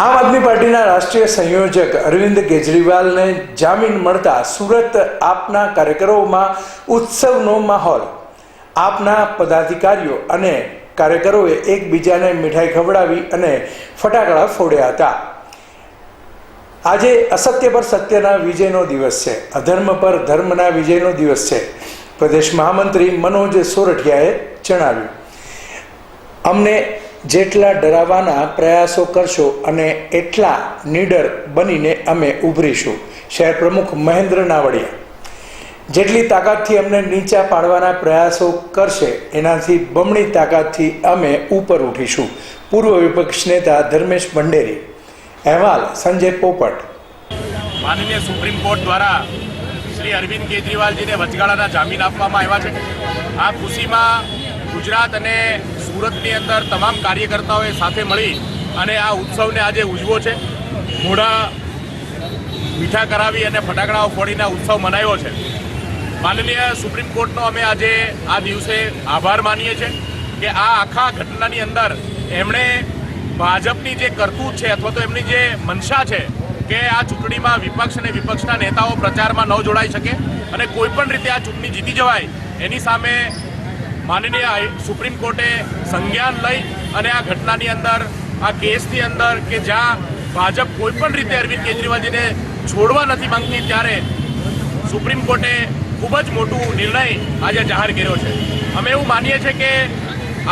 આમ આદમી પાર્ટીના રાષ્ટ્રીય સંયોજક અરવિંદ કેજરીવાલને જામીન મળતા સુરત આપના કાર્યકરોમાં ઉત્સવનો માહોલ. આપના પદાધિકારીઓ અને કાર્યકરોએ એકબીજાને મીઠાઈ ખવડાવી અને ફટાકડા ફોડ્યા હતા. આજે અસત્ય પર સત્યના વિજયનો દિવસ છે. અધર્મ પર ધર્મના વિજયનો દિવસ છે. પ્રદેશ મહામંત્રી મનોજ સોરઠિયાએ જણાવ્યું. અમને જેટલા ડરાવવાના પ્રયાસો કરશો અને એટલા નીડર બનીને અમે ઉભરીશું. શહેર પ્રમુખ મહેન્દ્ર નાવડિયા. જેટલી તાકાતથી અમને નીચા પાડવાના પ્રયાસો કરશે, એનાથી બમણી તાકાતથી અમે ઉપર ઉઠીશું. પૂર્વ વિપક્ષ નેતા ધર્મેશ ભંડેરી અહેવાલ સંજય પોપટ. માનનીય સુપ્રીમ કોર્ટ દ્વારા શ્રી અરવિંદ કેજરીવાલજીને વચગાળાના જામીન આપવામાં આવ્યા છે. આ ખુશીમાં ગુજરાત અને સુરતની અંદર તમામ કાર્યકર્તાઓએ સાથે મળી અને આ ઉત્સવને આજે ઉજવો છે. મોઢા મીઠા કરાવી અને ફટાકડાઓ ફોડીને ઉત્સવ મનાવ્યો છે. માનનીય સુપ્રીમ કોર્ટનો અમે આજે આ દિવસે આભાર માનીએ છીએ કે આ આખા ઘટનાની અંદર એમણે ભાજપની જે કરતૂત છે અથવા તો એમની જે મનસા છે કે આ ચૂંટણીમાં વિપક્ષ અને વિપક્ષના નેતાઓ પ્રચારમાં ન જોડાઈ શકે અને કોઈપણ રીતે આ ચૂંટણી જીતી જવાય એની સામે માનનીય સુપ્રીમ કોર્ટે સંજ્ઞાન લઈ અને આ ઘટનાની અંદર, આ કેસની અંદર કે જ્યાં ભાજપ કોઈ પણ રીતે અરવિંદ કેજરીવાલજીને છોડવા નથી માંગતી, ત્યારે સુપ્રીમ કોર્ટે ખૂબ જ મોટું નિર્ણય આજે જાહેર કર્યો છે. અમે એવું માનીએ છીએ કે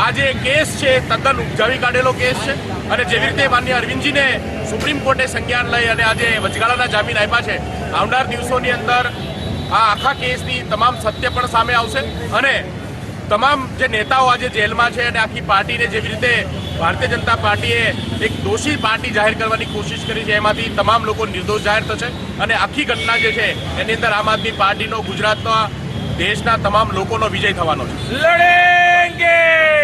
આ જે કેસ છે, તદ્દન ઉપજાવી કાઢેલો કેસ છે અને જેવી રીતે માન્ય અરવિંદજીને સુપ્રીમ કોર્ટે સંજ્ઞાન લઈ અને આજે વચગાળાના જામીન આપ્યા છે, આવનાર દિવસોની અંદર આ આખા કેસની તમામ સત્ય પણ સામે આવશે અને તમામ જે નેતાઓ આજે જેલમાં છે અને આખી પાર્ટીને જેવી રીતે ભારતીય જનતા પાર્ટીએ એક દોષી પાર્ટી જાહેર કરવાની કોશિશ કરી છે, એમાંથી તમામ લોકો નિર્દોષ જાહેર થશે અને આખી ઘટના જે છે, એની અંદર આમ આદમી પાર્ટીનો, ગુજરાતના, દેશના તમામ લોકોનો વિજય થવાનો છે. લડેંગે!